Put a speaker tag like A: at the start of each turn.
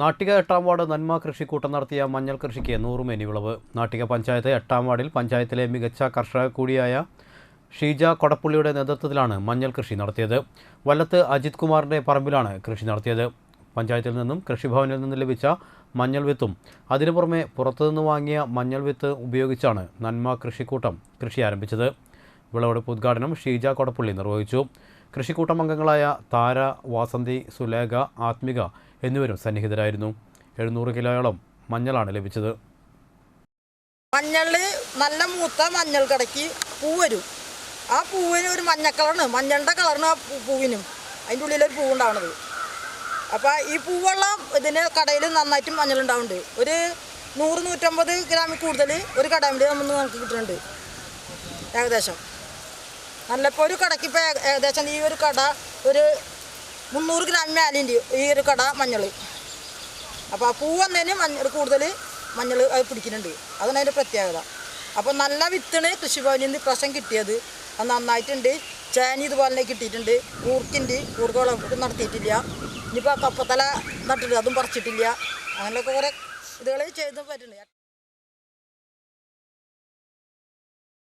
A: നാട്ടിക എട്ടാം വാർഡ് നന്മ കൃഷിക്കൂട്ടം നടത്തിയ മഞ്ഞൾ കൃഷിക്ക് നൂറ് മേനി വിളവ് നാട്ടിക പഞ്ചായത്ത് എട്ടാം വാർഡിൽ പഞ്ചായത്തിലെ മികച്ച കർഷക കൂടിയായ ഷീജ കൊടപ്പുള്ളിയുടെ നേതൃത്വത്തിലാണ് മഞ്ഞൾ കൃഷി നടത്തിയത്. വല്ലത്ത് അജിത് കുമാറിന്റെ പറമ്പിലാണ് കൃഷി നടത്തിയത്. പഞ്ചായത്തിൽ നിന്നും കൃഷിഭവനിൽ നിന്ന് ലഭിച്ച മഞ്ഞൾ വിത്തും അതിനു പുറമെ പുറത്തുനിന്ന് വാങ്ങിയ മഞ്ഞൾ വിത്ത് ഉപയോഗിച്ചാണ് നന്മ കൃഷിക്കൂട്ടം കൃഷി ആരംഭിച്ചത്. വിളവെടുപ്പ് ഉദ്ഘാടനം ഷീജ കൊടപ്പുള്ളി നിർവഹിച്ചു. കൃഷിക്കൂട്ടം അംഗങ്ങളായ താര വാസന്തി സുലേഖ ആത്മിക എന്നിവരും സന്നിഹിതരായിരുന്നു. എഴുന്നൂറ് കിലോയോളം മഞ്ഞളാണ് ലഭിച്ചത്.
B: മഞ്ഞൾ നല്ല മൂത്ത മഞ്ഞൾ കിടക്കി പൂവരും ആ പൂവിന് ഒരു മഞ്ഞ കളറാണ്. മഞ്ഞളുടെ കളറിന് ആ പൂവിനും. അതിന്റെ ഉള്ളിലൊരു പൂ ഉണ്ടാവണത് അപ്പോൾ ഈ പൂവുള്ള ഇതിന് കടയിൽ നന്നായിട്ട് മഞ്ഞൾ ഉണ്ടാവുന്നുണ്ട് ഒരു നൂറ് നൂറ്റമ്പത് ഗ്രാമിൽ കൂടുതൽ ഒരു കടമിൽ നമ്മൾ നമുക്ക് കിട്ടുന്നുണ്ട് ഏകദേശം. നല്ലപ്പോൾ ഒരു കടയ്ക്ക് ഇപ്പോൾ ഏകദേശം ഈ ഒരു കട ഒരു മുന്നൂറ് ഗ്രാം മേലിന്റെ ഈ ഒരു കട മഞ്ഞൾ അപ്പോൾ ആ പൂ വന്നതിന് മഞ്ഞൾ കൂടുതൽ മഞ്ഞൾ അത് പിടിക്കുന്നുണ്ട്. അതാണ് അതിന്റെ പ്രത്യേകത. അപ്പോൾ നല്ല വിത്താണ് കൃഷിഭവനിൽ നിന്ന് ഇപ്രാവശ്യം കിട്ടിയത്. അത് നന്നായിട്ടുണ്ട്. ചേനി ഇതുപോലെ തന്നെ കിട്ടിയിട്ടുണ്ട്. കൂർക്കിന്റെ കൂർക്ക വിളവ് നടത്തിയിട്ടില്ല. ഇനിയിപ്പോൾ കപ്പത്തല നട്ടിട്ട് അതും പറിച്ചിട്ടില്ല. അങ്ങനെയൊക്കെ കുറേ ഇതുകൾ ചെയ്ത് പറ്റുന്നുണ്ട്